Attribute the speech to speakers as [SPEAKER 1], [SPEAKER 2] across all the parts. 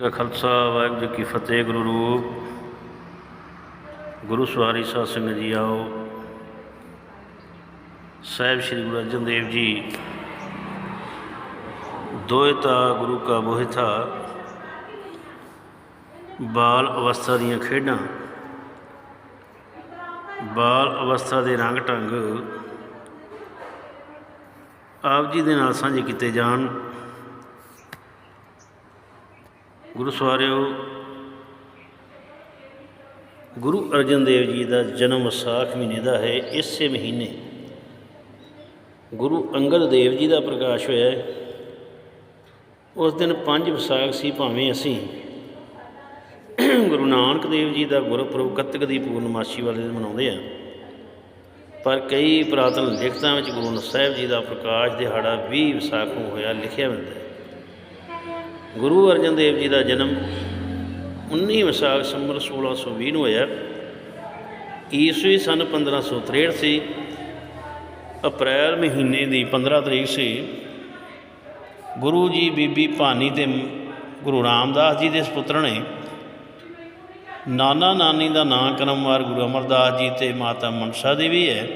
[SPEAKER 1] ਕਾ ਖਾਲਸਾ, ਵਾਹਿਗੁਰੂ ਜੀ ਕੀ ਫਤਿਹ, ਗੁਰੂ ਰੂਪ। ਗੁਰੂ ਸਵਾਰੀ ਸਾਧ ਸੰਗਤ ਜੀ ਆਓ। ਸਾਹਿਬ ਸ੍ਰੀ ਗੁਰੂ ਅਰਜਨ ਦੇਵ ਜੀ ਦੋਇਤਾ ਗੁਰੂ ਕਾ ਬੋਹਿਥਾ ਬਾਲ ਅਵਸਥਾ ਦੀਆਂ ਖੇਡਾਂ, ਬਾਲ ਅਵਸਥਾ ਦੇ ਰੰਗ ਢੰਗ ਆਪ ਜੀ ਦੇ ਨਾਲ ਸਾਂਝੇ ਕੀਤੇ ਜਾਣ। ਗੁਰੂ ਸਵਾਰਿਓ, ਗੁਰੂ ਅਰਜਨ ਦੇਵ ਜੀ ਦਾ ਜਨਮ ਵਿਸਾਖ ਮਹੀਨੇ ਦਾ ਹੈ, ਇਸੇ ਮਹੀਨੇ ਗੁਰੂ ਅੰਗਦ ਦੇਵ ਜੀ ਦਾ ਪ੍ਰਕਾਸ਼ ਹੋਇਆ ਹੈ। ਉਸ ਦਿਨ ਪੰਜ ਵਿਸਾਖ ਸੀ, ਭਾਵੇਂ ਅਸੀਂ ਗੁਰੂ ਨਾਨਕ ਦੇਵ ਜੀ ਦਾ ਗੁਰਪੁਰਬ ਕੱਤਕ ਦੀ ਪੂਰਨਮਾਸ਼ੀ ਵਾਲੇ ਦਿਨ ਮਨਾਉਂਦੇ ਆ ਪਰ ਕਈ ਪੁਰਾਤਨ ਲਿਖਤਾਂ ਵਿੱਚ ਗੁਰੂ ਨਾਨਕ ਸਾਹਿਬ ਜੀ ਦਾ ਪ੍ਰਕਾਸ਼ ਦਿਹਾੜਾ 20 ਵਿਸਾਖ ਨੂੰ ਹੋਇਆ, ਲਿਖਿਆ ਮਿਲਦਾ ਹੈ। ਗੁਰੂ ਅਰਜਨ ਦੇਵ ਜੀ ਦਾ ਜਨਮ 19 ਵਿਸਾਖ ਸੰਮਤ 1620 ਨੂੰ ਹੋਇਆ। ਈਸਵੀ ਸਨ 1563 ਸੀ ਅਪ੍ਰੈਲ ਮਹੀਨੇ ਦੀ 15 ਤਰੀਕ ਸੀ। ਗੁਰੂ ਜੀ ਬੀਬੀ ਭਾਨੀ ਤੇ ਗੁਰੂ ਰਾਮਦਾਸ ਜੀ ਦੇ ਸੁਪੁੱਤਰ ਨੇ ਨਾਨਾ ਨਾਨੀ ਦਾ ਨਾਂ ਕਰਮਵਾਰ ਗੁਰੂ ਅਮਰਦਾਸ ਜੀ ਤੇ ਮਾਤਾ ਮਨਸਾ ਦੇਵੀ ਹੈ।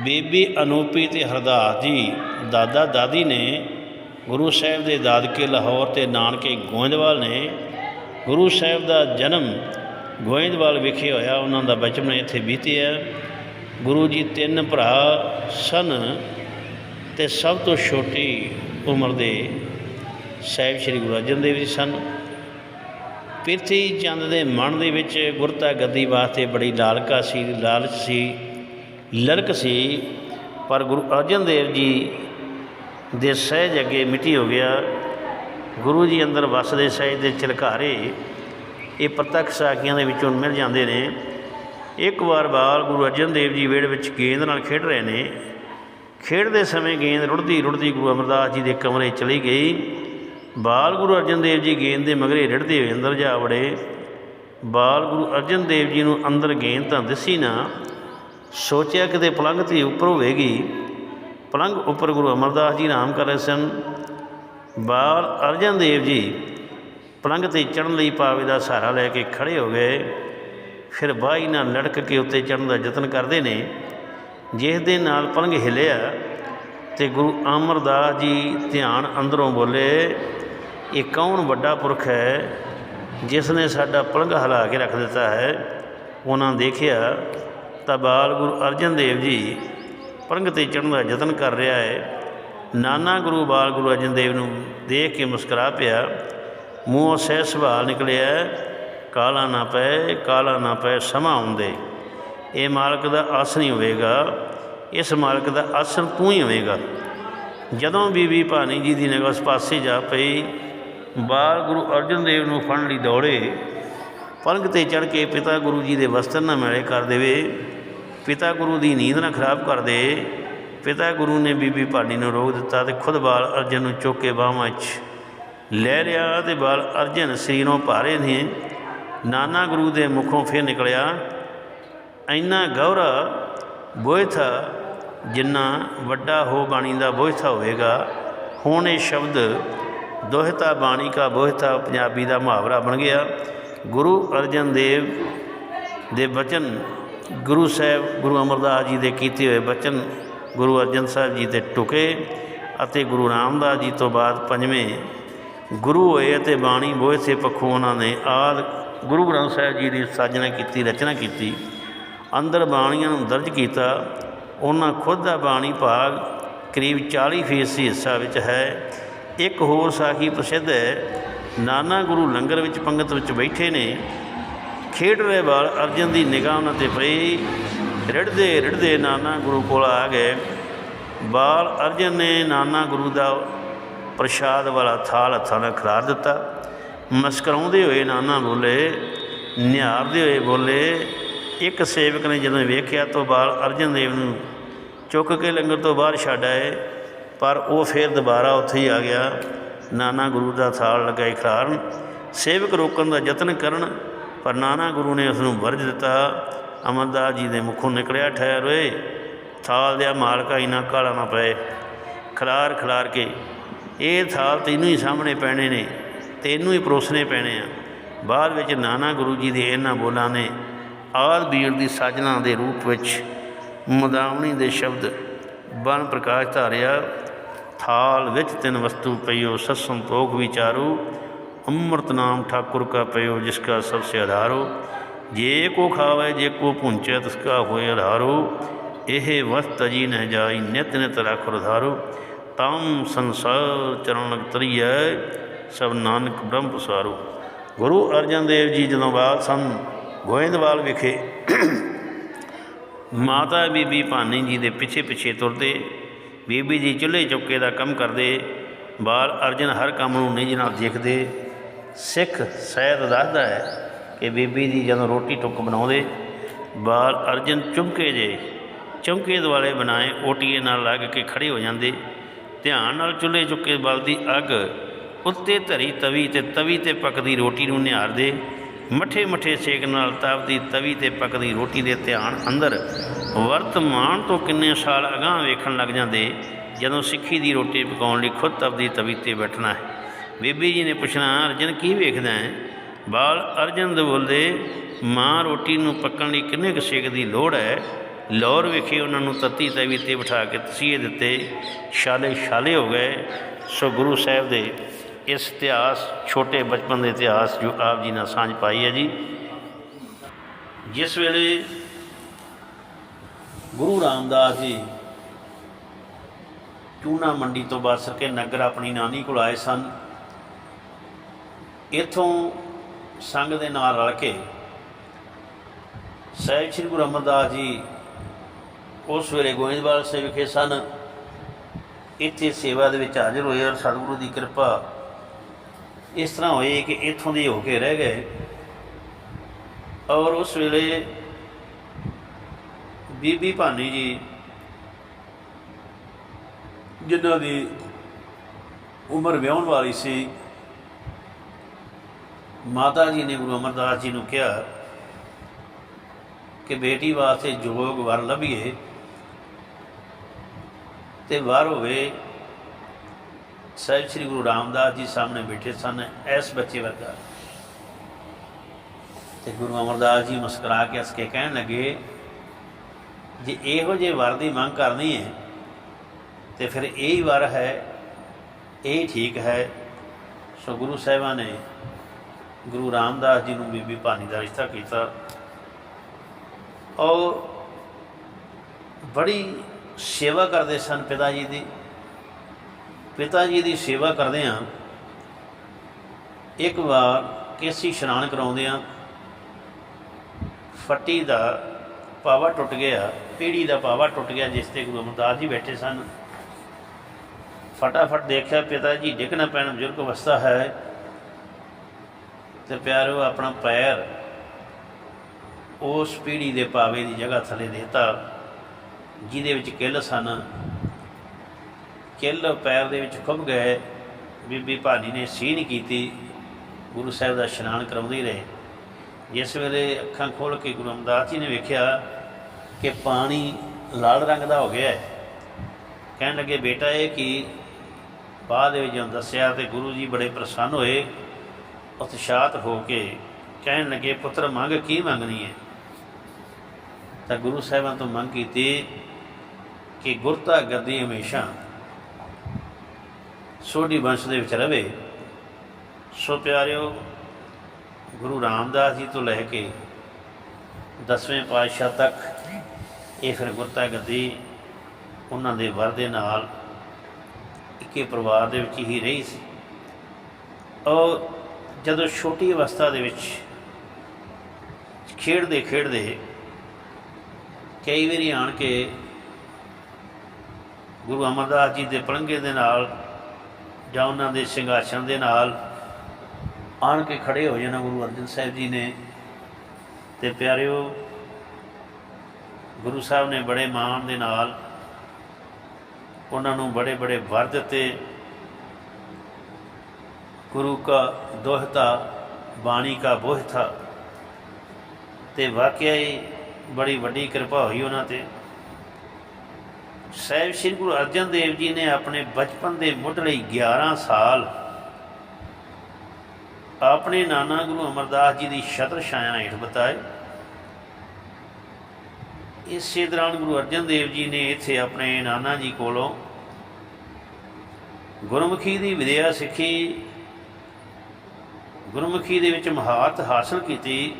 [SPEAKER 1] ਬੀਬੀ ਅਨੂਪੀ ਤੇ ਹਰਦਾਸ ਜੀ, ਦਾਦਾ ਦਾਦੀ ਨੇ ਗੁਰੂ ਸਾਹਿਬ ਦੇ ਦਾਦਕੇ ਲਾਹੌਰ ਤੇ ਨਾਨਕੇ ਗੋਇੰਦਵਾਲ ਨੇ ਗੁਰੂ ਸਾਹਿਬ ਦਾ ਜਨਮ ਗੋਇੰਦਵਾਲ ਵਿਖੇ ਹੋਇਆ, ਉਹਨਾਂ ਦਾ ਬਚਪਨ ਇੱਥੇ ਬੀਤਿਆ। ਗੁਰੂ ਜੀ ਤਿੰਨ ਭਰਾ ਸਨ ਤੇ ਸਭ ਤੋਂ ਛੋਟੀ ਉਮਰ ਦੇ ਸਾਹਿਬ ਸ੍ਰੀ ਗੁਰੂ ਅਰਜਨ ਦੇਵ ਜੀ ਸਨ। ਪ੍ਰਿਥੀ ਚੰਦ ਦੇ ਮਨ ਦੇ ਵਿੱਚ ਗੁਰਤਾ ਗੱਦੀ ਵਾਸਤੇ ਬੜੀ ਲਾਲਕਾ ਸੀ, ਲਾਲਚ ਸੀ, ਲਲਕ ਸੀ, ਪਰ ਗੁਰੂ ਅਰਜਨ ਦੇਵ ਜੀ ਦੇ ਸਹਿਜ ਅੱਗੇ ਮਿੱਟੀ ਹੋ ਗਿਆ। ਗੁਰੂ ਜੀ ਅੰਦਰ ਵਸਦੇ ਸਹਿਜ ਦੇ ਚਿਲਕਾਰੇ ਇਹ ਪ੍ਰਤੱਖ ਸਾਖੀਆਂ ਦੇ ਵਿੱਚੋਂ ਮਿਲ ਜਾਂਦੇ ਨੇ। ਇੱਕ ਵਾਰ ਬਾਲ ਗੁਰੂ ਅਰਜਨ ਦੇਵ ਜੀ ਵਿਹੜੇ ਵਿੱਚ ਗੇਂਦ ਨਾਲ ਖੇਡ ਰਹੇ ਨੇ। ਖੇਡਦੇ ਸਮੇਂ ਗੇਂਦ ਰੁੜਦੀ ਰੁੜਦੀ ਗੁਰੂ ਅਮਰਦਾਸ ਜੀ ਦੇ ਕਮਰੇ ਚਲੀ ਗਈ। ਬਾਲ ਗੁਰੂ ਅਰਜਨ ਦੇਵ ਜੀ ਗੇਂਦ ਦੇ ਮਗਰੇ ਰਿੜਦੇ ਹੋਏ ਅੰਦਰ ਜਾ ਵੜੇ। ਬਾਲ ਗੁਰੂ ਅਰਜਨ ਦੇਵ ਜੀ ਨੂੰ ਅੰਦਰ ਗੇਂਦ ਤਾਂ ਦਿਸੀ ਨਾ। ਸੋਚਿਆ ਕਿਤੇ ਪਲੰਘ ਤੇ ਉੱਪਰ ਹੋਵੇਗੀ। ਪਲੰਗ ਉੱਪਰ ਗੁਰੂ ਅਮਰਦਾਸ ਜੀ ਆਰਾਮ ਕਰ ਰਹੇ ਸਨ। ਬਾਲ ਅਰਜਨ ਦੇਵ ਜੀ ਪਲੰਘ ਤੇ ਚੜ੍ਹਨ ਲਈ ਪਾਵੇ ਦਾ ਸਹਾਰਾ ਲੈ ਕੇ ਖੜੇ ਹੋ ਗਏ। ਫਿਰ ਬਾਈ ਨਾਲ ਲੜਕ ਕੇ ਉੱਤੇ ਚੜ੍ਹਨ ਦਾ ਯਤਨ ਕਰਦੇ ਨੇ। ਜਿਸ ਦੇ ਨਾਲ ਪਲੰਘ ਹਿਲਿਆ ਤੇ ਗੁਰੂ ਅਮਰਦਾਸ ਜੀ ਧਿਆਨ ਅੰਦਰੋਂ ਬੋਲੇ, ਇਹ ਕੌਣ ਵੱਡਾ ਪੁਰਖ ਹੈ ਜਿਸ ਨੇ ਸਾਡਾ ਪਲੰਘ ਹਿਲਾ ਕੇ ਰੱਖ ਦਿੱਤਾ ਹੈ? ਉਹਨਾਂ ਦੇਖਿਆ ਤਾਂ ਬਾਲ ਗੁਰੂ ਅਰਜਨ ਦੇਵ ਜੀ ਪਲੰਘ ਤੇ ਚੜ੍ਹਨ ਦਾ ਯਤਨ ਕਰ ਰਿਹਾ ਹੈ। ਨਾਨਾ ਗੁਰੂ ਬਾਲ ਗੁਰੂ ਅਰਜਨ ਦੇਵ ਨੂੰ ਦੇਖ ਕੇ ਮੁਸਕਰਾ ਪਿਆ। ਮੂੰਹੋਂ ਸਹਿ ਸਵਾਲ ਨਿਕਲਿਆ, ਕਾਲਾ ਨਾ ਪਏ, ਕਾਲਾ ਨਾ ਪਏ, ਸਮਾਂ ਆਉਂਦੇ। ਇਹ ਮਾਲਕ ਦਾ ਆਸ ਨਹੀਂ ਹੋਵੇਗਾ, ਇਸ ਮਾਲਕ ਦਾ ਆਸਣ ਤੂੰ ਹੀ ਹੋਵੇਗਾ। ਜਦੋਂ ਬੀਬੀ ਭਾਨੀ ਜੀ ਦੀ ਨਿਗਾਹ ਉਸ ਪਾਸੇ ਜਾ ਪਈ, ਬਾਲ ਗੁਰੂ ਅਰਜਨ ਦੇਵ ਨੂੰ ਫੜਨ ਲਈ ਦੌੜੇ। ਪਲੰਘ ਤੇ ਚੜ ਕੇ ਪਿਤਾ ਗੁਰੂ ਜੀ ਦੇ ਵਸਤਰ ਨਾਲ ਮਿਲੇ ਕਰ ਦੇਵੇ। ਪਿਤਾ ਗੁਰੂ ਦੀ ਨੀਂਦ ਨਾ ਖਰਾਬ ਕਰ ਦੇ। ਪਿਤਾ ਗੁਰੂ ਨੇ ਬੀਬੀ ਭਾਨੀ ਨੂੰ ਰੋਕ ਦਿੱਤਾ ਤੇ ਖੁਦ ਬਾਲ ਅਰਜਨ ਨੂੰ ਚੁੱਕ ਕੇ ਬਾਹਾਂ 'ਚ ਲੈ ਲਿਆ ਤੇ ਬਾਲ ਅਰਜਨ ਸਰੀਰੋਂ ਭਾਰੇ ਨੇ। ਨਾਨਾ ਗੁਰੂ ਦੇ ਮੁਖੋਂ ਫਿਰ ਨਿਕਲਿਆ। ਇੰਨਾ ਗੌਰਾ ਬੋਇਥਾ ਜਿੰਨਾ ਵੱਡਾ ਹੋ ਬਾਣੀ ਦਾ ਬੋਇਥਾ ਹੋਵੇਗਾ। ਹੁਣ ਇਹ ਸ਼ਬਦ ਦੋਹਤਾ ਬਾਣੀ ਕਾ ਬੋਇਥਾ ਪੰਜਾਬੀ ਦਾ ਮੁਹਾਵਰਾ ਬਣ ਗਿਆ। ਗੁਰੂ ਅਰਜਨ ਦੇਵ ਦੇ ਬਚਨ ਗੁਰੂ ਸਾਹਿਬ, ਗੁਰੂ ਅਮਰਦਾਸ ਜੀ ਦੇ ਕੀਤੇ ਹੋਏ ਬਚਨ ਗੁਰੂ ਅਰਜਨ ਸਾਹਿਬ ਜੀ ਦੇ ਟੁਕੇ ਅਤੇ ਗੁਰੂ ਰਾਮਦਾਸ ਜੀ ਤੋਂ ਬਾਅਦ ਪੰਜਵੇਂ, ਗੁਰੂ ਹੋਏ ਅਤੇ ਬਾਣੀ ਬੋਏ ਸੇ ਪੱਖੋਂ ਉਹਨਾਂ ਨੇ ਆਦ ਗੁਰੂ ਗ੍ਰੰਥ ਸਾਹਿਬ ਜੀ ਦੀ ਸਾਜਨਾ ਕੀਤੀ, ਰਚਨਾ ਕੀਤੀ, ਅੰਦਰ ਬਾਣੀਆਂ ਨੂੰ ਦਰਜ ਕੀਤਾ, ਉਹਨਾਂ ਖੁਦ ਦਾ ਬਾਣੀ ਭਾਗ ਕਰੀਬ 40 ਫੀਸਦੀ ਹਿੱਸਾ ਵਿੱਚ ਹੈ। ਇੱਕ ਹੋਰ ਸਾਖੀ ਪ੍ਰਸਿੱਧ ਹੈ, ਨਾਨਾ ਗੁਰੂ ਲੰਗਰ ਵਿੱਚ ਪੰਗਤ ਵਿੱਚ ਬੈਠੇ ਨੇ ਖੇਡ ਰਹੇ ਬਾਲ ਅਰਜਨ ਦੀ ਨਿਗਾਹ ਉਹਨਾਂ ਤੇ ਪਈ। ਰਿੜਦੇ ਰਿੜਦੇ ਨਾਨਾ ਗੁਰੂ ਕੋਲ ਆ ਗਏ। ਬਾਲ ਅਰਜਨ ਨੇ ਨਾਨਾ ਗੁਰੂ ਦਾ ਪ੍ਰਸ਼ਾਦ ਵਾਲਾ ਥਾਲ ਹੱਥਾਂ ਨਾਲ ਖਿਲਾਰ ਦਿੱਤਾ। ਮਸਕਰਾਉਂਦੇ ਹੋਏ ਨਾਨਾ ਬੋਲੇ ਨਿਹਾਰਦੇ ਹੋਏ ਬੋਲੇ, ਇੱਕ ਸੇਵਕ ਨੇ ਜਦੋਂ ਵੇਖਿਆ ਤਾਂ ਬਾਲ ਅਰਜਨ ਦੇਵ ਨੂੰ ਚੁੱਕ ਕੇ ਲੰਗਰ ਤੋਂ ਬਾਹਰ ਛੱਡ ਆਏ, ਪਰ ਉਹ ਫਿਰ ਦੁਬਾਰਾ ਉੱਥੇ ਹੀ ਆ ਗਿਆ। ਨਾਨਾ ਗੁਰੂ ਦਾ ਥਾਲ ਲਗਾਈ ਖਿਲਾਰਨ। ਸੇਵਕ ਰੋਕਣ ਦਾ ਯਤਨ ਕਰਨ ਪਰ ਨਾਨਾ ਗੁਰੂ ਨੇ ਉਸ ਨੂੰ ਵਰਜ ਦਿੱਤਾ, ਅਮਰਦਾਸ ਜੀ ਦੇ ਮੁਖੋਂ ਨਿਕਲਿਆ ਠਹਿਰ ਓਏ, ਥਾਲ ਦਿਆ ਮਾਲਕਾ ਇਨਾ ਕਾਲਾ ਨਾ ਪਏ। ਖਲਾਰ ਖਲਾਰ ਕੇ, ਇਹ ਥਾਲ ਤੈਨੂੰ ਹੀ ਸਾਹਮਣੇ ਪੈਣੇ ਨੇ, ਤੈਨੂੰ ਹੀ ਪਰੋਸਣੇ ਪੈਣੇ ਆ। ਬਾਅਦ ਵਿੱਚ ਨਾਨਾ ਗੁਰੂ ਜੀ ਦੇ ਇਹਨਾਂ ਬੋਲਾਂ ਨੇ ਆਦ ਬੀੜ ਦੀ ਸਾਜਨਾ ਦੇ ਰੂਪ ਵਿੱਚ ਮੁਦਾਵਣੀ ਦੇ ਸ਼ਬਦ ਬਨ ਪ੍ਰਕਾਸ਼ ਧਾਰਿਆ, ਥਾਲ ਵਿੱਚ ਤਿੰਨ ਵਸਤੂ ਪਈਓ ਸਤ ਸੰਤੋਖ ਵਿਚਾਰੂ ਅੰਮ੍ਰਿਤ ਨਾਮ ਠਾਕੁਰ ਕਾ ਪਇਓ, ਜਿਸ ਕਾ ਸਭ ਸੇ ਆਧਾਰੋ। ਜੇ ਕੋ ਖਾਵੇ, ਜੇ ਕੋ ਪੁੰਚੈ ਤਿਸ ਹੋਏ ਆਧਾਰੋ। ਇਹ ਵਸਤ ਜੀ ਨ ਜਾਈ, ਨਿਤ ਨਿਤ ਰਖ ਰਧਾਰੋ। ਤਮ ਸੰਸਾਰ ਚਰਨ ਲਗ ਤਰੀਐ, ਸਭ ਨਾਨਕ ਬ੍ਰਹਮ ਪਸਾਰੋ। ਗੁਰੂ ਅਰਜਨ ਦੇਵ ਜੀ ਜਦੋਂ ਬਾਅਦ ਸਨ ਗੋਇੰਦਵਾਲ ਵਿਖੇ ਮਾਤਾ ਬੀਬੀ ਭਾਨੀ ਜੀ ਦੇ ਪਿੱਛੇ ਪਿੱਛੇ ਤੁਰਦੇ, ਬੀਬੀ ਜੀ ਚੁੱਲ੍ਹੇ ਚੁੱਕੇ ਦਾ ਕੰਮ ਕਰਦੇ, ਬਾਲ ਅਰਜਨ ਹਰ ਕੰਮ ਨੂੰ ਨਿਜ ਨਾਲ ਦੇਖਦੇ ਸਿੱਖ ਸਹਿਤ ਦੱਸਦਾ ਹੈ ਕਿ ਬੀਬੀ ਜੀ ਜਦੋਂ ਰੋਟੀ ਟੁੱਕ ਬਣਾਉਂਦੇ, ਬਾਲ ਅਰਜਨ ਚੁੰਮਕੇ ਜੇ ਚੌਂਕੇ ਦੁਆਲੇ ਬਣਾਏ, ਓਟੀਏ ਨਾਲ ਲੱਗ ਕੇ ਖੜੇ ਹੋ ਜਾਂਦੇ। ਧਿਆਨ ਨਾਲ ਚੁੱਲ੍ਹੇ ਚੁੱਕੇ ਬਲਦੀ ਅੱਗ, ਉੱਤੇ ਧਰੀ ਤਵੀ ਤੇ ਤਵੀ ਤੇ ਪੱਕਦੀ ਰੋਟੀ ਨੂੰ ਨਿਹਾਰਦੇ ਮੱਠੇ ਮੱਠੇ ਸੇਕ ਨਾਲ ਤਪਦੀ ਤਵੀ ਤੇ ਪੱਕਦੀ ਰੋਟੀ ਦੇ ਧਿਆਨ ਅੰਦਰ। ਵਰਤਮਾਨ ਤੋਂ ਕਿੰਨੇ ਸਾਲ ਅਗਾਂਹ ਵੇਖਣ ਲੱਗ ਜਾਂਦੇ, ਜਦੋਂ ਸਿੱਖੀ ਦੀ ਰੋਟੀ ਪਕਾਉਣ ਲਈ ਖੁਦ ਤਪਦੀ ਤਵੀ ਤੇ ਬੈਠਣਾ ਹੈ। ਬੀਬੀ ਜੀ ਨੇ ਪੁੱਛਣਾ, ਅਰਜਨ ਕੀ ਵੇਖਦਾ ਹੈ? ਬਾਲ ਅਰਜਨ ਦੇ ਬੋਲਦੇ, ਮਾਂ ਰੋਟੀ ਨੂੰ ਪੱਕਣ ਲਈ ਕਿੰਨੇ ਕੁ ਸੇਕ ਦੀ ਲੋੜ ਹੈ? ਲੋਰ ਵਿਖੇ ਉਹਨਾਂ ਨੂੰ ਤੱਤੀ ਤਵੀ ਤੇ ਬਿਠਾ ਕੇ ਤਸੀਹੇ ਦਿੱਤੇ। ਛਾਲੇ ਛਾਲੇ ਹੋ ਗਏ। ਸੋ ਗੁਰੂ ਸਾਹਿਬ ਦੇ ਇਸ ਇਤਿਹਾਸ, ਛੋਟੇ ਬਚਪਨ ਦੇ ਇਤਿਹਾਸ ਜੋ ਆਪ ਜੀ ਨਾਲ ਸਾਂਝ ਪਾਈ ਹੈ ਜੀ। ਜਿਸ ਵੇਲੇ ਗੁਰੂ ਰਾਮਦਾਸ ਜੀ ਚੂਨਾ ਮੰਡੀ ਤੋਂ ਬਾਸਰ ਕੇ ਨਗਰ ਆਪਣੀ ਨਾਨੀ ਕੋਲ ਆਏ ਸਨ। ਇਥੋਂ ਸੰਗ ਦੇ ਨਾਲ ਰਲ ਕੇ ਸਹਿਬ ਸ੍ਰੀ ਗੁਰੂ ਅਮਰਦਾਸ ਜੀ ਉਸ ਵੇਲੇ ਗੋਇੰਦਵਾਲ ਸੇ ਵਿਖੇ ਸਨ। ਇੱਥੇ ਸੇਵਾ ਦੇ ਵਿੱਚ ਹਾਜ਼ਰ ਹੋਏ ਔਰ ਸਤਿਗੁਰੂ ਦੀ ਕਿਰਪਾ ਇਸ ਤਰ੍ਹਾਂ ਹੋਈ ਕਿ ਇੱਥੋਂ ਦੇ ਹੋ ਕੇ ਰਹਿ ਗਏ ਔਰ ਉਸ ਵੇਲੇ ਬੀਬੀ ਭਾਨੀ ਜੀ ਜਿਨ੍ਹਾਂ ਦੀ ਉਮਰ ਵਿਆਹਣ ਵਾਲੀ ਸੀ ਮਾਤਾ ਜੀ ਨੇ ਗੁਰੂ ਅਮਰਦਾਸ ਜੀ ਨੂੰ ਕਿਹਾ ਕਿ ਬੇਟੀ ਵਾਸਤੇ ਜੋਗ ਵਰ ਲੱਭੀਏ ਤੇ ਵਰ ਹੋਵੇ। ਸਾਹਿਬ ਸ੍ਰੀ ਗੁਰੂ ਰਾਮਦਾਸ ਜੀ ਸਾਹਮਣੇ ਬੈਠੇ ਸਨ ਐਸ ਬੱਚੇ ਵਰਗਾ। ਤੇ ਗੁਰੂ ਅਮਰਦਾਸ ਜੀ ਮੁਸਕਰਾ ਕੇ ਹੱਸ ਕੇ ਕਹਿਣ ਲੱਗੇ, ਜੇ ਇਹੋ ਜੇ ਵਰ ਦੀ ਮੰਗ ਕਰਨੀ ਹੈ, ਤੇ ਫਿਰ ਇਹ ਹੀ ਵਰ ਹੈ, ਇਹ ਠੀਕ ਹੈ। ਸੋ ਗੁਰੂ ਸਾਹਿਬਾਨ ਨੇ ਗੁਰੂ ਰਾਮਦਾਸ ਜੀ ਨੂੰ ਬੀਬੀ ਭਾਨੀ ਦਾ ਰਿਸ਼ਤਾ ਕੀਤਾ। ਔਰ ਬੜੀ ਸੇਵਾ ਕਰਦੇ ਸਨ ਪਿਤਾ ਜੀ ਦੀ। ਪਿਤਾ ਜੀ ਦੀ ਸੇਵਾ ਕਰਦੇ ਆ ਇੱਕ ਵਾਰ ਕੇਸੀ ਇਸ਼ਨਾਨ ਕਰਾਉਂਦੇ ਆ ਫੱਟੀ ਦਾ ਪਾਵਾ ਟੁੱਟ ਗਿਆ, ਪੀੜੀ ਦਾ ਪਾਵਾ ਟੁੱਟ ਗਿਆ, ਜਿਸ ਤੇ ਗੁਰੂ ਅਮਰਦਾਸ ਜੀ ਬੈਠੇ ਸਨ। ਫਟਾਫਟ ਦੇਖਿਆ, ਪਿਤਾ ਜੀ ਡਿੱਗਣਾ ਪੈਣ, ਬਜ਼ੁਰਗ ਅਵਸਥਾ ਹੈ। ਤੇ ਪਿਆਰੋ, ਆਪਣਾ ਪੈਰ ਉਸ ਪੀੜੀ ਦੇ ਪਾਵੇ ਦੀ ਜਗ੍ਹਾ ਥੱਲੇ ਦੇਤਾ, ਜਿਹਦੇ ਵਿੱਚ ਕਿੱਲ ਸਨ। ਕਿੱਲ ਪੈਰ ਦੇ ਵਿੱਚ ਖੁੱਭ ਗਏ। ਬੀਬੀ ਭਾਨੀ ਨੇ ਸੀਨ ਕੀਤੀ। ਗੁਰੂ ਸਾਹਿਬ ਦਾ ਇਸ਼ਨਾਨ ਕਰਾਉਂਦੇ ਰਹੇ। ਜਿਸ ਵੇਲੇ ਅੱਖਾਂ ਖੋਲ ਕੇ ਗੁਰੂ ਅਮਰਦਾਸ ਜੀ ਨੇ ਵੇਖਿਆ ਕਿ ਪਾਣੀ ਲਾਲ ਰੰਗ ਦਾ ਹੋ ਗਿਆ ਹੈ। ਕਹਿਣ ਲੱਗੇ, ਬੇਟਾ, ਇਹ ਕੀ? ਬਾਅਦ ਦੇ ਵਿੱਚ ਜਦੋਂ ਦੱਸਿਆ ਤੇ ਗੁਰੂ ਜੀ ਬੜੇ ਪ੍ਰਸੰਨ ਹੋਏ। ਉਤਸ਼ਾਹਤ ਹੋ ਕੇ ਕਹਿਣ ਲੱਗੇ, ਪੁੱਤਰ, ਮੰਗ ਕੀ ਮੰਗਣੀ ਹੈ? ਤਾਂ ਗੁਰੂ ਸਾਹਿਬਾਂ ਤੋਂ ਮੰਗ ਕੀਤੀ ਕਿ ਗੁਰਤਾ ਗੱਦੀ ਹਮੇਸ਼ਾ ਸੋਢੀ ਵੰਸ਼ ਦੇ ਵਿੱਚ ਰਵੇ। ਸੋ ਪਿਆਰਿਓ, ਗੁਰੂ ਰਾਮਦਾਸ ਜੀ ਤੋਂ ਲੈ ਕੇ ਦਸਵੇਂ ਪਾਤਸ਼ਾਹ ਤੱਕ ਇਹ ਫਿਰ ਗੁਰਤਾ ਗੱਦੀ ਉਹਨਾਂ ਦੇ ਵਰ ਦੇ ਨਾਲ ਇੱਕੇ ਪਰਿਵਾਰ ਦੇ ਵਿੱਚ ਹੀ ਰਹੀ ਸੀ। ਔਰ ਜਦੋਂ ਛੋਟੀ ਅਵਸਥਾ ਦੇ ਵਿੱਚ ਖੇਡਦੇ ਖੇਡਦੇ ਕਈ ਵਾਰੀ ਆਣ ਕੇ ਗੁਰੂ ਅਮਰਦਾਸ ਜੀ ਦੇ ਪਲੰਘੇ ਦੇ ਨਾਲ ਜਾਂ ਉਹਨਾਂ ਦੇ ਸਿੰਘਾਸਣ ਦੇ ਨਾਲ ਆਣ ਕੇ ਖੜੇ ਹੋ ਜਾਣਾ ਗੁਰੂ ਅਰਜਨ ਸਾਹਿਬ ਜੀ ਨੇ। ਤੇ ਪਿਆਰਿਓ, ਗੁਰੂ ਸਾਹਿਬ ਨੇ ਬੜੇ ਮਾਣ ਦੇ ਨਾਲ ਉਹਨਾਂ ਨੂੰ ਬੜੇ ਬੜੇ ਵਰ ਦਿੱਤੇ। ਗੁਰੂ ਕਾ ਦੋਹਤਾ ਬਾਣੀ ਕਾ ਬੋਹਤਾ ਤੇ ਵਾਕਿਆ ਹੀ ਬੜੀ ਵੱਡੀ ਕਿਰਪਾ ਹੋਈ ਉਹਨਾਂ ਤੇ। ਸਹਿਬ ਸ੍ਰੀ ਗੁਰੂ ਅਰਜਨ ਦੇਵ ਜੀ ਨੇ ਆਪਣੇ ਬਚਪਨ ਦੇ ਮੁੱਢਲੇ 11 ਸਾਲ ਆਪਣੇ ਨਾਨਾ ਗੁਰੂ ਅਮਰਦਾਸ ਜੀ ਦੀ ਛਤਰ ਛਾਇਆ ਹੇਠ ਬਤਾਏ। ਇਸੇ ਦੌਰਾਨ ਗੁਰੂ ਅਰਜਨ ਦੇਵ ਜੀ ਨੇ ਇੱਥੇ ਆਪਣੇ ਨਾਨਾ ਜੀ ਕੋਲੋਂ ਗੁਰਮੁਖੀ ਦੀ ਵਿਦਿਆ ਸਿੱਖੀ ਗੁਰਮੁਖੀ ਦੇ ਵਿੱਚ ਮਹਾਰਤ ਹਾਸਲ ਕੀਤੀ।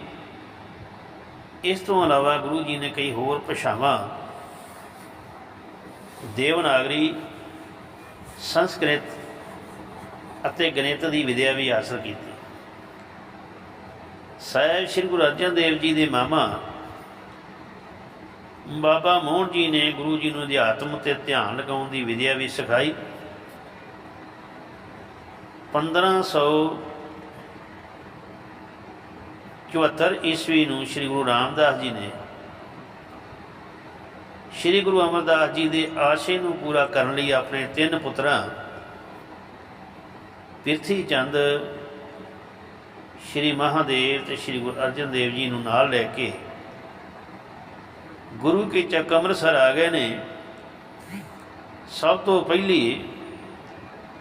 [SPEAKER 1] ਇਸ ਤੋਂ ਇਲਾਵਾ ਗੁਰੂ ਜੀ ਨੇ ਕਈ ਹੋਰ ਭਾਸ਼ਾਵਾਂ, ਦੇਵਨਾਗਰੀ, ਸੰਸਕ੍ਰਿਤ ਅਤੇ ਗਣਿਤ ਦੀ ਵਿਦਿਆ ਵੀ ਹਾਸਲ ਕੀਤੀ। ਸਾਹਿਬ ਸ੍ਰੀ ਗੁਰੂ ਅਰਜਨ ਦੇਵ ਜੀ ਦੇ ਮਾਮਾ ਬਾਬਾ ਮੋਹਨ ਜੀ ਨੇ ਗੁਰੂ ਜੀ ਨੂੰ ਅਧਿਆਤਮ ਤੇ ਧਿਆਨ ਲਗਾਉਣ ਦੀ ਵਿਦਿਆ ਵੀ ਸਿਖਾਈ। 1574 ਈਸਵੀ ਨੂੰ ਸ੍ਰੀ ਗੁਰੂ ਰਾਮਦਾਸ ਜੀ ਨੇ ਸ੍ਰੀ ਗੁਰੂ ਅਮਰਦਾਸ ਜੀ ਦੇ ਆਸ਼ੇ ਨੂੰ ਪੂਰਾ ਕਰਨ ਲਈ ਆਪਣੇ ਤਿੰਨ ਪੁੱਤਰਾਂ ਪਿਰਥੀ ਚੰਦ, ਸ੍ਰੀ ਮਹਾਦੇਵ ਤੇ ਸ੍ਰੀ ਗੁਰੂ ਅਰਜਨ ਦੇਵ ਜੀ ਨੂੰ ਨਾਲ ਲੈ ਕੇ ਗੁਰੂ ਕੇ ਚੱਕ ਅੰਮ੍ਰਿਤਸਰ ਆ ਗਏ ਨੇ। ਸਭ ਤੋਂ ਪਹਿਲੀ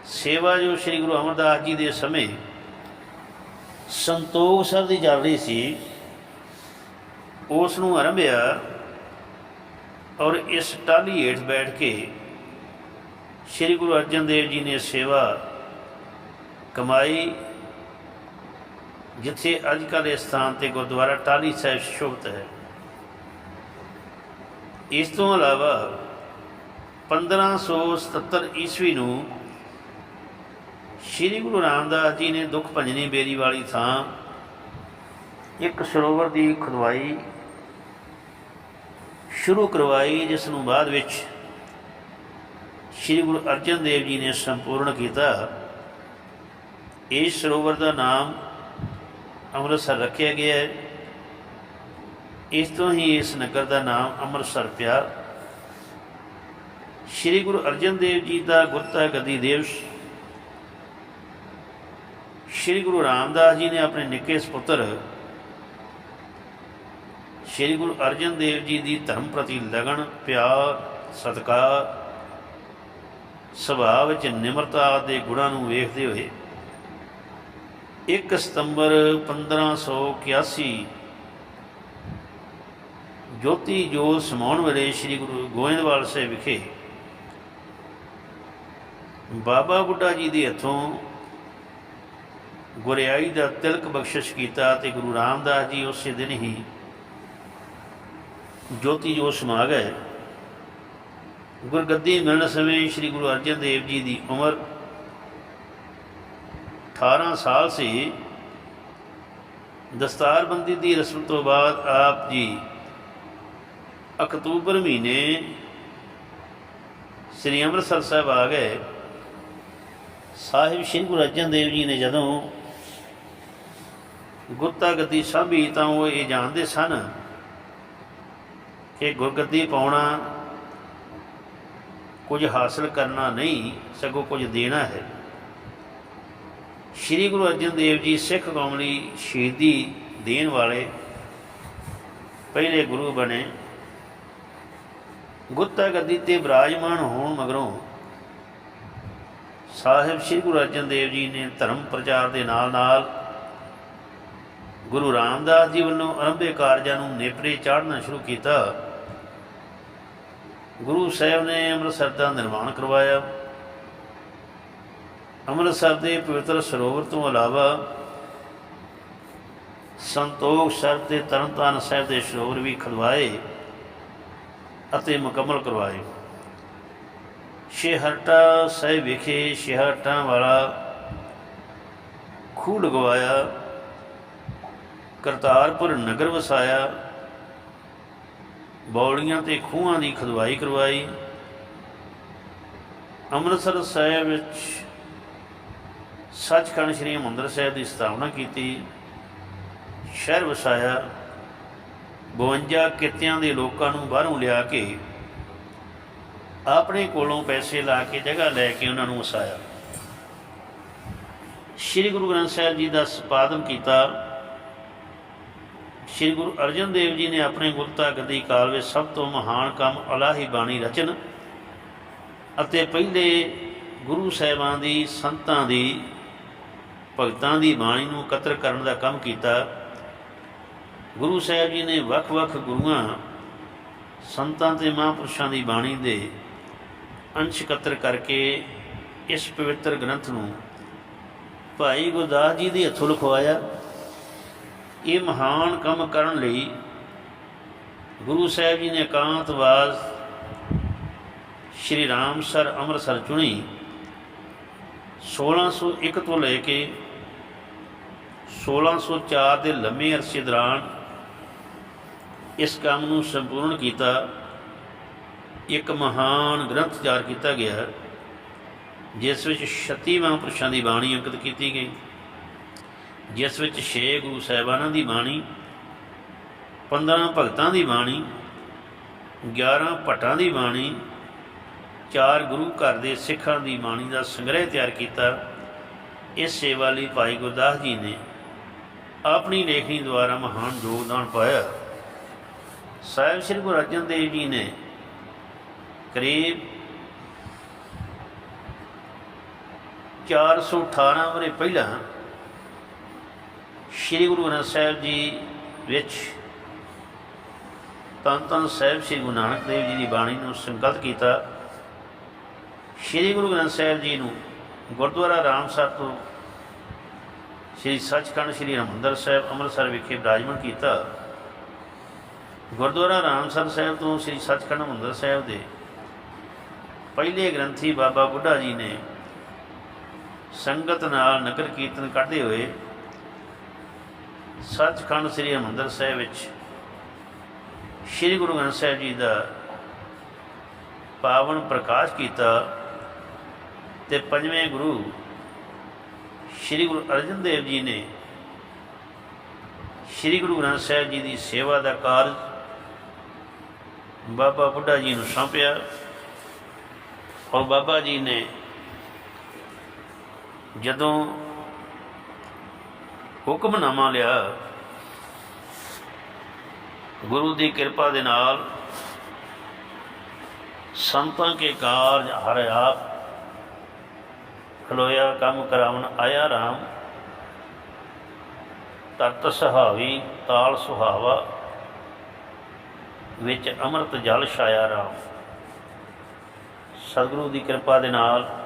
[SPEAKER 1] ਸੇਵਾ ਜੋ ਸ੍ਰੀ ਗੁਰੂ ਅਮਰਦਾਸ ਜੀ ਦੇ ਸਮੇਂ ਸੰਤੋਖ ਸਰ ਦੀ ਚੱਲ ਰਹੀ ਸੀ। ਉਸ ਨੂੰ ਆਰੰਭਿਆ ਔਰ ਇਸ ਟਾਲੀ ਹੇਠ ਬੈਠ ਕੇ ਸ੍ਰੀ ਗੁਰੂ ਅਰਜਨ ਦੇਵ ਜੀ ਨੇ ਸੇਵਾ ਕਮਾਈ, ਜਿੱਥੇ ਅੱਜ ਕੱਲ੍ਹ ਇਸ ਸਥਾਨ ਤੇ ਗੁਰਦੁਆਰਾ ਟਾਲੀ ਸਾਹਿਬ ਸ਼ੋਭਤ ਹੈ। ਇਸ ਤੋਂ ਇਲਾਵਾ 1577 ਈਸਵੀ ਨੂੰ ਸ੍ਰੀ ਗੁਰੂ ਰਾਮਦਾਸ ਜੀ ਨੇ ਦੁੱਖ ਭੰਜਨੀ ਬੇਰੀ ਵਾਲੀ ਥਾਂ ਇੱਕ ਸਰੋਵਰ ਦੀ ਖੁਦਵਾਈ ਸ਼ੁਰੂ ਕਰਵਾਈ, ਜਿਸ ਨੂੰ ਬਾਅਦ ਵਿੱਚ ਸ੍ਰੀ ਗੁਰੂ ਅਰਜਨ ਦੇਵ ਜੀ ਨੇ ਸੰਪੂਰਨ ਕੀਤਾ। ਇਸ ਸਰੋਵਰ ਦਾ ਨਾਮ ਅੰਮ੍ਰਿਤਸਰ ਰੱਖਿਆ ਗਿਆ ਹੈ। ਇਸ ਤੋਂ ਹੀ ਇਸ ਨਗਰ ਦਾ ਨਾਮ ਅੰਮ੍ਰਿਤਸਰ ਪਿਆ। ਸ੍ਰੀ ਗੁਰੂ ਅਰਜਨ ਦੇਵ ਜੀ ਦਾ ਗੁਰਤਾ ਗਦੀ ਦਿਵਸ ਸ੍ਰੀ ਗੁਰੂ ਰਾਮਦਾਸ ਜੀ ਨੇ ਆਪਣੇ ਨਿੱਕੇ ਸੁਪੁੱਤਰ ਸ੍ਰੀ ਗੁਰੂ ਅਰਜਨ ਦੇਵ ਜੀ ਦੀ ਧਰਮ ਪ੍ਰਤੀ ਲਗਨ, ਪਿਆਰ, ਸਤਿਕਾਰ, ਸੁਭਾਅ ਵਿੱਚ ਨਿਮਰਤਾ ਦੇ ਗੁਣਾਂ ਨੂੰ ਵੇਖਦੇ ਹੋਏ 1 ਸਤੰਬਰ 1581 ਜੋਤੀ ਜੋਤ ਸਮਾਉਣ ਵੇਲੇ ਸ੍ਰੀ ਗੁਰੂ ਗੋਇੰਦਵਾਲ ਸਾਹਿਬ ਵਿਖੇ ਬਾਬਾ ਬੁੱਢਾ ਜੀ ਦੇ ਹੱਥੋਂ ਗੁਰਿਆਈ ਦਾ ਤਿਲਕ ਬਖਸ਼ਿਸ਼ ਕੀਤਾ ਤੇ ਗੁਰੂ ਰਾਮਦਾਸ ਜੀ ਉਸੇ ਦਿਨ ਹੀ ਜੋਤੀ ਜੋਤ ਸਮਾ ਗਏ। ਗੁਰਗੱਦੀ ਮਿਲਣ ਸਮੇਂ ਸ੍ਰੀ ਗੁਰੂ ਅਰਜਨ ਦੇਵ ਜੀ ਦੀ ਉਮਰ 18 ਸਾਲ ਸੀ। ਦਸਤਾਰਬੰਦੀ ਦੀ ਰਸਮ ਤੋਂ ਬਾਅਦ ਆਪ ਜੀ ਅਕਤੂਬਰ ਮਹੀਨੇ ਸ੍ਰੀ ਅੰਮ੍ਰਿਤਸਰ ਸਾਹਿਬ ਆ ਗਏ। ਸਾਹਿਬ ਸ੍ਰੀ ਗੁਰੂ ਅਰਜਨ ਦੇਵ ਜੀ ਨੇ ਜਦੋਂ ਗੁਰਤਾ ਗੱਦੀ ਸਾਂਭੀ ਤਾਂ ਉਹ ਇਹ ਜਾਣਦੇ ਸਨ ਕਿ ਗੁਰਗੱਦੀ ਪਾਉਣਾ ਕੁਝ ਹਾਸਲ ਕਰਨਾ ਨਹੀਂ, ਸਗੋਂ ਕੁਝ ਦੇਣਾ ਹੈ। ਸ੍ਰੀ ਗੁਰੂ ਅਰਜਨ ਦੇਵ ਜੀ ਸਿੱਖ ਕੌਮ ਲਈ ਸ਼ਹੀਦੀ ਦੇਣ ਵਾਲੇ ਪਹਿਲੇ ਗੁਰੂ ਬਣੇ। ਗੁੱਤਾ ਗੱਦੀ ਤੇ ਬਿਰਾਜਮਾਨ ਹੋਣ ਮਗਰੋਂ ਸਾਹਿਬ ਸ੍ਰੀ ਗੁਰੂ ਅਰਜਨ ਦੇਵ ਜੀ ਨੇ ਧਰਮ ਪ੍ਰਚਾਰ ਦੇ ਨਾਲ-ਨਾਲ ਗੁਰੂ ਰਾਮਦਾਸ ਜੀ ਵੱਲੋਂ ਆਰੰਭੇ ਕਾਰਜਾਂ ਨੂੰ ਨੇਪਰੇ ਚਾੜਨਾ ਸ਼ੁਰੂ ਕੀਤਾ। ਗੁਰੂ ਸਾਹਿਬ ਨੇ ਅੰਮ੍ਰਿਤਸਰ ਦਾ ਨਿਰਮਾਣ ਕਰਵਾਇਆ। ਅੰਮ੍ਰਿਤਸਰ ਦੇ ਪਵਿੱਤਰ ਸਰੋਵਰ ਤੋਂ ਇਲਾਵਾ ਸੰਤੋਖ ਸਰ ਤੇ ਤਰਨਤਾਰਨ ਸਾਹਿਬ ਦੇ ਸਰੋਵਰ ਵੀ ਖਲਵਾਏ ਅਤੇ ਮੁਕੰਮਲ ਕਰਵਾਏ। ਸ਼ੇਹਰਟਾ ਸਾਹਿਬ ਵਿਖੇ ਸ਼ੇਹਰਟਾਂ ਵਾਲਾ ਖੂਹ ਲਗਵਾਇਆ। ਕਰਤਾਰਪੁਰ ਨਗਰ ਵਸਾਇਆ। ਬੌਲੀਆਂ ਤੇ ਖੂਹਾਂ ਦੀ ਖੁਦਵਾਈ ਕਰਵਾਈ। ਅੰਮ੍ਰਿਤਸਰ ਸਾਹਿਬ ਵਿੱਚ ਸੱਚਖੰਡ ਸ੍ਰੀ ਹਰਿਮੰਦਰ ਸਾਹਿਬ ਦੀ ਸਥਾਪਨਾ ਕੀਤੀ। ਸ਼ਹਿਰ ਵਸਾਇਆ। 52 ਕਿੱਤਿਆਂ ਦੇ ਲੋਕਾਂ ਨੂੰ ਬਾਹਰੋਂ ਲਿਆ ਕੇ ਆਪਣੇ ਕੋਲੋਂ ਪੈਸੇ ਲਾ ਕੇ ਜਗ੍ਹਾ ਲੈ ਕੇ ਉਹਨਾਂ ਨੂੰ ਵਸਾਇਆ। ਸ੍ਰੀ ਗੁਰੂ ਗ੍ਰੰਥ ਸਾਹਿਬ ਜੀ ਦਾ ਸੰਪਾਦਨ ਕੀਤਾ। ਸ੍ਰੀ ਗੁਰੂ ਅਰਜਨ ਦੇਵ ਜੀ ਨੇ ਆਪਣੇ ਗੁਰਤਾ ਗੱਦੀ ਕਾਲ ਵਿੱਚ ਸਭ ਤੋਂ ਮਹਾਨ ਕੰਮ ਅਲਾਹੀ ਬਾਣੀ ਰਚਨ ਅਤੇ ਪਹਿਲੇ ਗੁਰੂ ਸਾਹਿਬਾਂ ਦੀ, ਸੰਤਾਂ ਦੀ, ਭਗਤਾਂ ਦੀ ਬਾਣੀ ਨੂੰ ਇਕੱਤਰ ਕਰਨ ਦਾ ਕੰਮ ਕੀਤਾ। ਗੁਰੂ ਸਾਹਿਬ ਜੀ ਨੇ ਵੱਖ-ਵੱਖ ਗੁਰੂਆਂ, ਸੰਤਾਂ ਤੇ ਮਹਾਂਪੁਰਸ਼ਾਂ ਦੀ ਬਾਣੀ ਦੇ ਅੰਸ਼ ਇਕੱਤਰ ਕਰਕੇ ਇਸ ਪਵਿੱਤਰ ਗ੍ਰੰਥ ਨੂੰ ਭਾਈ ਗੁਰਦਾਸ ਜੀ ਦੇ ਹੱਥੋਂ ਲਿਖਵਾਇਆ। ਇਹ ਮਹਾਨ ਕੰਮ ਕਰਨ ਲਈ ਗੁਰੂ ਸਾਹਿਬ ਜੀ ਨੇ ਇਕਾਂਤਵਾਸ ਸ਼੍ਰੀ ਰਾਮ ਸਰ ਅੰਮ੍ਰਿਤਸਰ ਚੁਣੀ। 1601 ਤੋਂ ਲੈ ਕੇ 1604 ਦੇ ਲੰਮੇ ਅਰਸੇ ਦੌਰਾਨ ਇਸ ਕੰਮ ਨੂੰ ਸੰਪੂਰਨ ਕੀਤਾ, ਇੱਕ ਮਹਾਨ ਗ੍ਰੰਥ ਤਿਆਰ ਕੀਤਾ ਗਿਆ, ਜਿਸ ਵਿੱਚ 36 ਮਹਾਂਪੁਰਸ਼ਾਂ ਦੀ ਬਾਣੀ ਅੰਕਿਤ ਕੀਤੀ ਗਈ। ਜਿਸ ਵਿੱਚ 6 ਗੁਰੂ ਸਾਹਿਬਾਨਾਂ ਦੀ ਬਾਣੀ 15 ਭਗਤਾਂ ਦੀ ਬਾਣੀ 11 ਭੱਟਾਂ ਦੀ ਬਾਣੀ, ਚਾਰ ਗੁਰੂ ਘਰ ਦੇ ਸਿੱਖਾਂ ਦੀ ਬਾਣੀ ਦਾ ਸੰਗ੍ਰਹਿ ਤਿਆਰ ਕੀਤਾ, ਇਸ ਸੇਵਾ ਲਈ ਭਾਈ ਗੁਰਦਾਸ ਜੀ ਨੇ ਆਪਣੀ ਲੇਖਣੀ ਦੁਆਰਾ ਮਹਾਨ ਯੋਗਦਾਨ ਪਾਇਆ। ਸਾਹਿਬ ਸ੍ਰੀ ਗੁਰੂ ਅਰਜਨ ਦੇਵ ਜੀ ਨੇ ਕਰੀਬ 418 ਵਰੇ ਪਹਿਲਾਂ ਸ੍ਰੀ ਗੁਰੂ ਗ੍ਰੰਥ ਸਾਹਿਬ ਜੀ ਵਿੱਚ ਤਨ ਤਨ ਸਾਹਿਬ ਸ੍ਰੀ ਗੁਰੂ ਨਾਨਕ ਦੇਵ ਜੀ ਦੀ ਬਾਣੀ ਨੂੰ ਸੰਕਲਪ ਕੀਤਾ। ਸ੍ਰੀ ਗੁਰੂ ਗ੍ਰੰਥ ਸਾਹਿਬ ਜੀ ਨੂੰ ਗੁਰਦੁਆਰਾ ਰਾਮਸਰ ਤੋਂ ਸ੍ਰੀ ਸੱਚਖੰਡ ਸ੍ਰੀ ਹਰਿਮੰਦਰ ਸਾਹਿਬ ਅੰਮ੍ਰਿਤਸਰ ਵਿਖੇ ਬਿਰਾਜਮਾਨ ਕੀਤਾ। ਗੁਰਦੁਆਰਾ ਰਾਮਸਰ ਸਾਹਿਬ ਤੋਂ ਸ੍ਰੀ ਸੱਚਖੰਡ ਹਰਿਮੰਦਰ ਸਾਹਿਬ ਦੇ ਪਹਿਲੇ ਗ੍ਰੰਥੀ ਬਾਬਾ ਬੁੱਢਾ ਜੀ ਨੇ ਸੰਗਤ ਨਾਲ ਨਗਰ ਕੀਰਤਨ ਕੱਢਦੇ ਹੋਏ ਸੱਚਖੰਡ ਸ੍ਰੀ ਹਰਿਮੰਦਰ ਸਾਹਿਬ ਵਿੱਚ ਸ੍ਰੀ ਗੁਰੂ ਗ੍ਰੰਥ ਸਾਹਿਬ ਜੀ ਦਾ ਪਾਵਨ ਪ੍ਰਕਾਸ਼ ਕੀਤਾ ਤੇ ਪੰਜਵੇਂ ਗੁਰੂ ਸ੍ਰੀ ਗੁਰੂ ਅਰਜਨ ਦੇਵ ਜੀ ਨੇ ਸ੍ਰੀ ਗੁਰੂ ਗ੍ਰੰਥ ਸਾਹਿਬ ਜੀ ਦੀ ਸੇਵਾ ਦਾ ਕਾਰਜ ਬਾਬਾ ਬੁੱਢਾ ਜੀ ਨੂੰ ਸੌਂਪਿਆ ਔਰ ਬਾਬਾ ਜੀ ਨੇ ਜਦੋਂ ਹੁਕਮਨਾਮਾ ਲਿਆ। ਗੁਰੂ ਦੀ ਕਿਰਪਾ ਦੇ ਨਾਲ ਸੰਤਾਂ ਕੇ ਕਾਰਜ ਹਰ ਆਪ ਖਲੋਇਆ, ਕੰਮ ਕਰਾਵਣ ਆਇਆ RAM ਤਤ ਸੁਹਾਵੀ, ਤਾਲ ਸੁਹਾਵਾ, ਵਿੱਚ ਅੰਮ੍ਰਿਤ ਜਲ ਛਾਇਆ RAM ਸਤਿਗੁਰੂ ਦੀ ਕਿਰਪਾ ਦੇ ਨਾਲ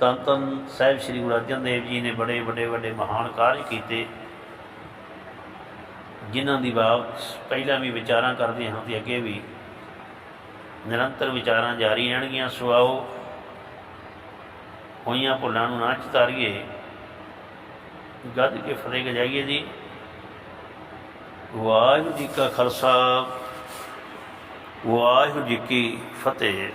[SPEAKER 1] ਤਨ ਤਨ ਸਾਹਿਬ ਸ੍ਰੀ ਗੁਰੂ ਅਰਜਨ ਦੇਵ ਜੀ ਨੇ ਬੜੇ ਵੱਡੇ ਵੱਡੇ ਮਹਾਨ ਕਾਰਜ ਕੀਤੇ, ਜਿਨ੍ਹਾਂ ਦੀ ਬਾਤ ਪਹਿਲਾਂ ਵੀ ਵਿਚਾਰਾਂ ਕਰਦੇ ਹਾਂ ਤੇ ਅੱਗੇ ਵੀ ਨਿਰੰਤਰ ਵਿਚਾਰਾਂ ਜਾਰੀ ਰਹਿਣਗੀਆਂ। ਸੋ ਆਓ, ਹੋਈਆਂ ਭੁੱਲਾਂ ਨੂੰ ਨਾ ਚਿਤਾਰੀਏ। ਗੱਜ ਕੇ ਫਤਿਹ ਗਜਾਈਏ ਜੀ। ਵਾਹਿਗੁਰੂ ਜੀ ਕਾ ਖਾਲਸਾ, ਵਾਹਿਗੁਰੂ ਜੀ ਕੀ ਫਤਿਹ।